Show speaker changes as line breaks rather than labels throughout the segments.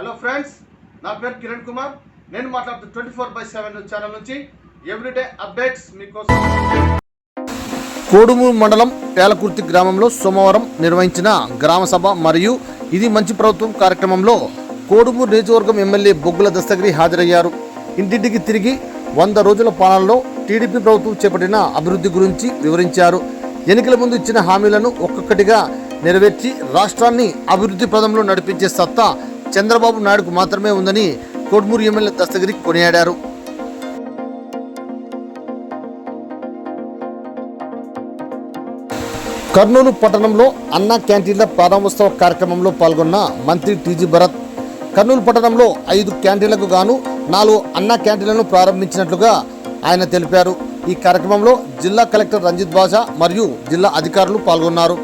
Hello friends నా పేరు కిరణ్ కుమార్. నేను మాట్లాడుతూ twenty four by seven channel నుంచి ఎవ్రీడే అప్డేట్స్ మీకోసం. కోడుమూరు మండలం పేలకుర్తి గ్రామంలో సోమవారం నిర్వహించిన గ్రామ సభ మరియు ఇది మంచి ప్రభుత్వం కార్యక్రమంలో కోడుమూరు నియోజకవర్గం ఎమ్మెల్యే బొగ్గుల దస్తగిరి హాజరయ్యారు. ఇంటింటికి తిరిగి వంద రోజుల పాలనలో టీడీపీ ప్రభుత్వం చేపట్టిన అభివృద్ధి గురించి వివరించారు. ఎన్నికల ముందు ఇచ్చిన హామీలను ఒక్కొక్కటిగా నెరవేర్చి రాష్ట్రాన్ని అభివృద్ధి పదంలో నడిపించే సత్తా చంద్రబాబు నాయుడుకు మాత్రమే ఉందని కోడుమూరు ఎమ్మెల్యే దస్తగిరి కొనియాడారు. కర్నూలు పట్టణంలో అన్నా క్యాంటీన్ల ప్రారంభోత్సవ కార్యక్రమంలో పాల్గొన్న మంత్రి టీజీ భరత్ కర్నూలు పట్టణంలో ఐదు క్యాంటీన్లకు గాను నాలుగు అన్నా క్యాంటీన్లను ప్రారంభించినట్లుగా ఆయన తెలిపారు. ఈ కార్యక్రమంలో జిల్లా కలెక్టర్ రంజిత్ బాషా మరియు జిల్లా అధికారులు పాల్గొన్నారు.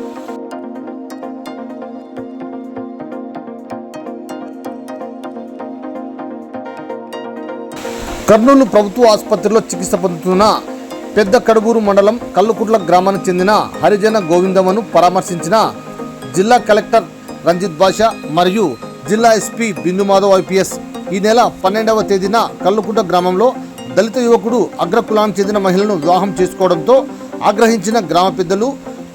కర్నూలు ప్రభుత్వ ఆసుపత్రిలో చికిత్స పొందుతున్న పెద్ద కడుగూరు మండలం కల్లుకుట్ల గ్రామానికి చెందిన హరిజన గోవిందమ్మను పరామర్శించిన జిల్లా కలెక్టర్ రంజిత్ బాషా మరియు జిల్లా ఎస్పీ బిందుమాధవ్ ఐపీఎస్ ఈ నెల పన్నెండవ తేదీన కల్లుకుట్ల గ్రామంలో దళిత యువకుడు అగ్రకులానికి చెందిన మహిళను వివాహం చేసుకోవడంతో ఆగ్రహించిన గ్రామ పెద్దలు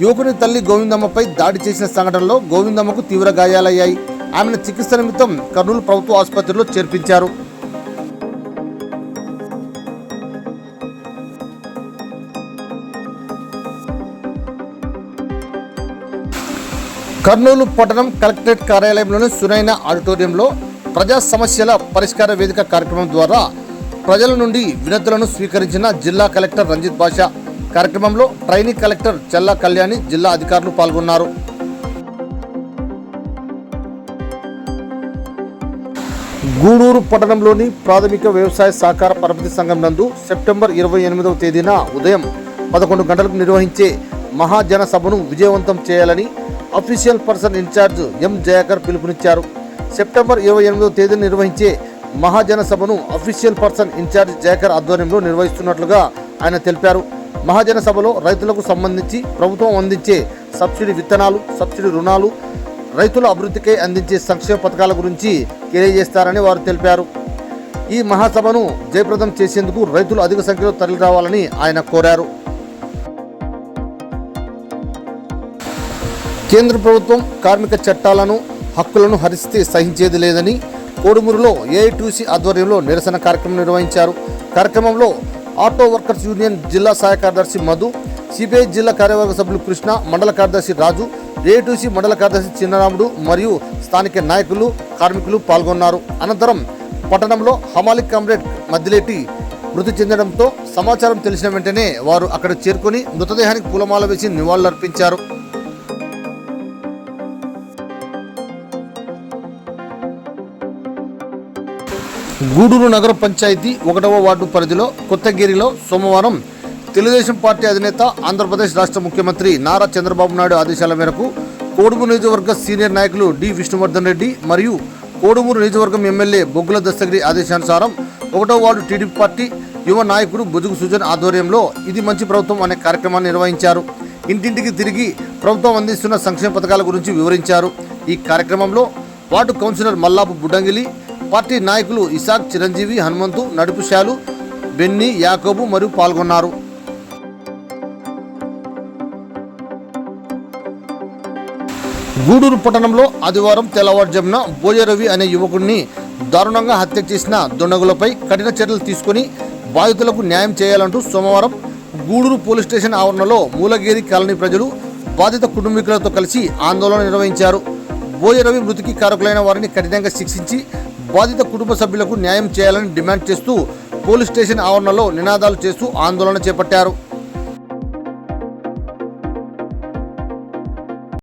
యువకుని తల్లి గోవిందమ్మపై దాడి చేసిన సంఘటనలో గోవిందమ్మకు తీవ్ర గాయాలయ్యాయి. ఆమెను చికిత్స నిమిత్తం కర్నూలు ప్రభుత్వ ఆసుపత్రిలో చేర్పించారు. కర్నూలు పట్టణం కలెక్టరేట్ కార్యాలయంలోని సునైన ఆడిటోరియంలో ప్రజా సమస్యల పరిష్కార వేదిక కార్యక్రమం ద్వారా ప్రజల నుండి వినతులను స్వీకరించిన జిల్లా కలెక్టర్ రంజిత్ బాషా కార్యక్రమంలో ట్రైనీ కలెక్టర్ చల్లా కళ్యాణి జిల్లా అధికారులు పాల్గొన్నారు. గూడూరు పట్టణంలోని ప్రాథమిక వ్యవసాయ సహకార పరపతి సంఘం నందు సెప్టెంబర్ ఇరవై ఎనిమిదవ తేదీన ఉదయం పదకొండు గంటలకు నిర్వహించే మహాజన సభను విజయవంతం చేయాలని official person in charge M Jayakar పిలుపునిచ్చారు. సెప్టెంబర్ ఇరవై ఎనిమిదో తేదీన నిర్వహించే మహాజన సభను అఫీషియల్ పర్సన్ ఇన్ఛార్జ్ జయాకర్ ఆధ్వర్యంలో నిర్వహిస్తున్నట్లుగా ఆయన తెలిపారు. మహాజన సభలో రైతులకు సంబంధించి ప్రభుత్వం అందించే సబ్సిడీ విత్తనాలు సబ్సిడీ రుణాలు రైతుల అభివృద్ధికై అందించే సంక్షేమ పథకాల గురించి తెలియజేస్తారని వారు తెలిపారు. ఈ మహాసభను జయప్రదం చేసేందుకు రైతులు అధిక సంఖ్యలో తరలిరావాలని ఆయన కోరారు. కేంద్ర ప్రభుత్వం కార్మిక చట్టాలను హక్కులను హరిస్తే సహించేది లేదని కోడుమూరులో ఏఐటీసీ ఆధ్వర్యంలో నిరసన కార్యక్రమం నిర్వహించారు. కార్యక్రమంలో ఆటో వర్కర్స్ యూనియన్ జిల్లా సహాయ కార్యదర్శి మధు సిపిఐ జిల్లా కార్యవర్గ సభ్యులు కృష్ణ మండల కార్యదర్శి రాజు ఏఐటీసీ మండల కార్యదర్శి చిన్నరాముడు మరియు స్థానిక నాయకులు కార్మికులు పాల్గొన్నారు. అనంతరం పట్టణంలో హమాలి కామ్రేడ్ మద్దిలేటి మృతి చెందడంతో సమాచారం తెలిసిన వెంటనే వారు అక్కడ చేరుకొని మృతదేహానికి పూలమాల వేసి నివాళులర్పించారు. గూడూరు నగర పంచాయతీ ఒకటవ వార్డు పరిధిలో కొత్తగిరిలో సోమవారం తెలుగుదేశం పార్టీ అధినేత ఆంధ్రప్రదేశ్ రాష్ట్ర ముఖ్యమంత్రి నారా చంద్రబాబు నాయుడు ఆదేశాల మేరకు కోడుమూరు నియోజకవర్గ సీనియర్ నాయకులు డి విష్ణువర్ధన్ రెడ్డి మరియు కోడుమూరు నియోజకవర్గం ఎమ్మెల్యే బొగ్గుల దస్తగిరి ఆదేశానుసారం ఒకటో వార్డు టీడీపీ పార్టీ యువ నాయకుడు బుజుగు సుజన్ ఆధ్వర్యంలో ఇది మంచి ప్రభుత్వం అనే కార్యక్రమాన్ని నిర్వహించారు. ఇంటింటికి తిరిగి ప్రభుత్వం అందిస్తున్న సంక్షేమ పథకాల గురించి వివరించారు. ఈ కార్యక్రమంలో ward councillor Mallapu Buddangili party నాయకులు ఇసాక్ చిరంజీవి హనుమంతు నడుపుశాలు బెన్ని యాకోబు మరియు పాల్గొన్నారు. గూడూరు పట్టణంలో ఆదివారం తెల్లవారుజామున భోజరవి అనే యువకుడిని దారుణంగా హత్య చేసిన దుండగులపై కఠిన చర్యలు తీసుకుని బాధితులకు న్యాయం చేయాలంటూ సోమవారం గూడూరు పోలీస్ స్టేషన్ ఆవరణలో మూలగిరి కాలనీ ప్రజలు బాధిత కుటుంబీకులతో కలిసి ఆందోళన నిర్వహించారు. భోజరవి మృతికి కారకులైన వారిని కఠినంగా శిక్షించి బాధిత కుటుంబ సభ్యులకు న్యాయం చేయాలని డిమాండ్ చేస్తూ పోలీస్ స్టేషన్ ఆవరణలో నినాదాలు చేస్తూ ఆందోళన చేపట్టారు.